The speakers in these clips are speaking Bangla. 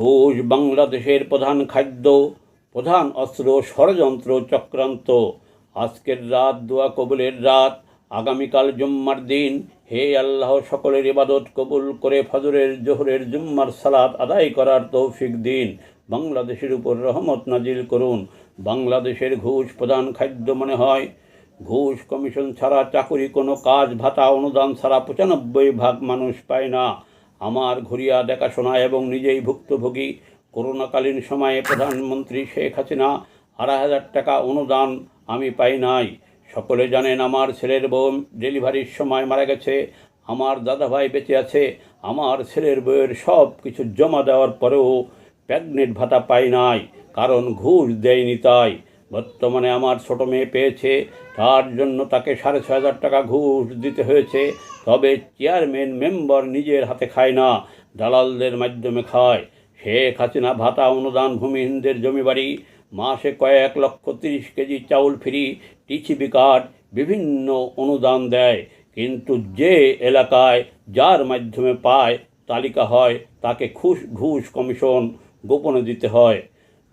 ঘুষ বাংলাদেশের প্রধান খাদ্য, প্রধান অস্ত্র, ষড়যন্ত্র, চক্রান্ত। আজকের রাত দোয়া কবুলের রাত। আগামীকাল জুম্মার দিন। হে আল্লাহ, সকলের ইবাদত কবুল করে ফজরের, জোহরের, জুম্মার সালাত আদায় করার তৌফিক দিন। বাংলাদেশের উপর রহমত নাজিল করুন। বাংলাদেশের ঘুষ প্রধান খাদ্য মনে হয়। ঘুষ কমিশন ছাড়া চাকুরি কোনো কাজ ভাতা অনুদান ছাড়া পঁচানব্বই ভাগ মানুষ পায় না। আমার ঘুরিয়া দেখাশোনা এবং নিজেই ভুক্তভোগী। করোনাকালীন সময়ে প্রধানমন্ত্রী শেখ হাসিনা আড়াই হাজার টাকা অনুদান আমি পাই নাই। সকলে জানেন আমার ছেলের বউ ডেলিভারির সময় মারা গেছে। আমার দাদাভাই বেঁচে আছে। আমার ছেলের বউয়ের সব কিছু জমা দেওয়ার পরেও প্রেগনেন্ট ভাতা পাই নাই। কারণ ঘুষ দেয়নি তাই। বর্তমানে আমার ছোট মেয়ে পেয়েছে, তার জন্য তাকে সাড়ে ছয় হাজার টাকা ঘুষ দিতে হয়েছে, তবে চেয়ারম্যান মেম্বার নিজের হাতে খায় না, দালালদের মাধ্যমে খায়। শেখ হাসিনা ভাতা অনুদান ভূমিহীনদের জমি বাড়ি, মাসে কয়েক লক্ষ তিরিশ কেজি চাউল ফ্রি, টিসিবি কার্ড, বিভিন্ন অনুদান দেয়। কিন্তু যে এলাকায় যার মাধ্যমে পায়, তালিকা হয়, তাকে ঘুষ ঘুষ কমিশন গোপনে দিতে হয়।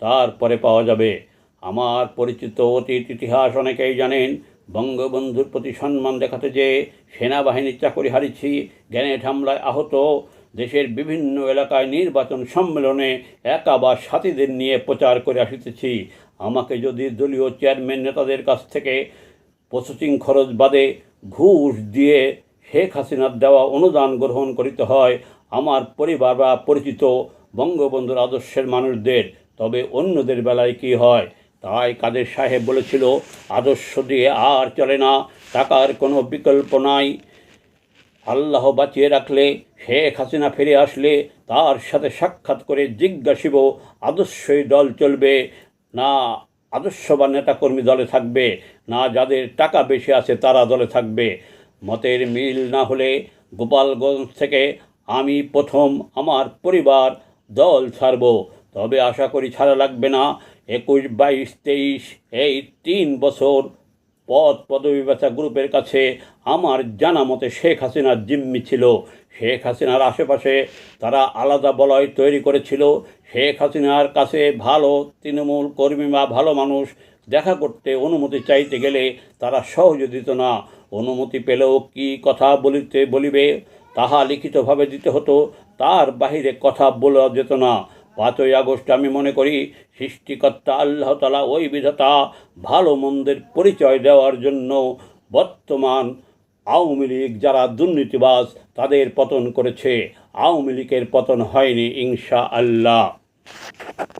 তারপরে পাওয়া যাবে। আমার পরিচিত অতীত ইতিহাস অনেকেই জানেন, বঙ্গবন্ধুর প্রতি সম্মান দেখাতে যে সেনাবাহিনীর চাকরি হারিয়েছি গ্যানেট হামলায় আহত, দেশের বিভিন্ন এলাকায় নির্বাচন সম্মেলনে একা বা সাথীদের নিয়ে প্রচার করে আসিতেছি। আমাকে যদি দলীয় চেয়ারম্যান নেতাদের কাছ থেকে প্রসেসিং খরচ বাদে ঘুষ দিয়ে শেখ হাসিনার দেওয়া অনুদান গ্রহণ করিতে হয়, আমার পরিবার বা পরিচিত বঙ্গবন্ধুর আদর্শের মানুষদের, তবে অন্যদের বেলায় কি হয়? তাই কাদের সাহেব বলেছিল, আদর্শ দিয়ে আর চলে না, টাকার কোনো বিকল্প নাই। আল্লাহ বাঁচিয়ে রাখলে, শেখ হাসিনা ফিরে আসলে, তার সাথে সাক্ষাৎ করে জিজ্ঞাসিব, আদর্শই দল চলবে না আদর্শবান নেতাকর্মী দলে থাকবে, না যাদের টাকা বেশি আছে তারা দলে থাকবে। মতের মিল না হলে গোপালগঞ্জ থেকে আমি প্রথম আমার পরিবার দল ছাড়ব। তবে আশা করি ছাড়া লাগবে না। একুশ, বাইশ, তেইশ, এই তিন বছর পদ পদবী বেচা গ্রুপের কাছে আমার জানা মতে শেখ হাসিনার জিম্মি ছিল। শেখ হাসিনার আশেপাশে তারা আলাদা বলয় তৈরি করেছিল। শেখ হাসিনার কাছে ভালো তৃণমূল কর্মী বা ভালো মানুষ দেখা করতে অনুমতি চাইতে গেলে তারা সহজে দিত না। অনুমতি পেলেও কি কথা বলিতে বলিবে, তাহা লিখিতভাবে দিতে হতো, তার বাহিরে কথা বলা যেত না। পাঁচই আগস্ট আমি মনে করি সৃষ্টিকর্তা আল্লাহ তালা ওই বিধাতা ভালো মন্দের পরিচয় দেওয়ার জন্য বর্তমান আওয়ামী লীগ যারা দুর্নীতিবাস তাদের পতন করেছে। আওয়ামী লীগের পতন হয়নি ইনশা আল্লাহ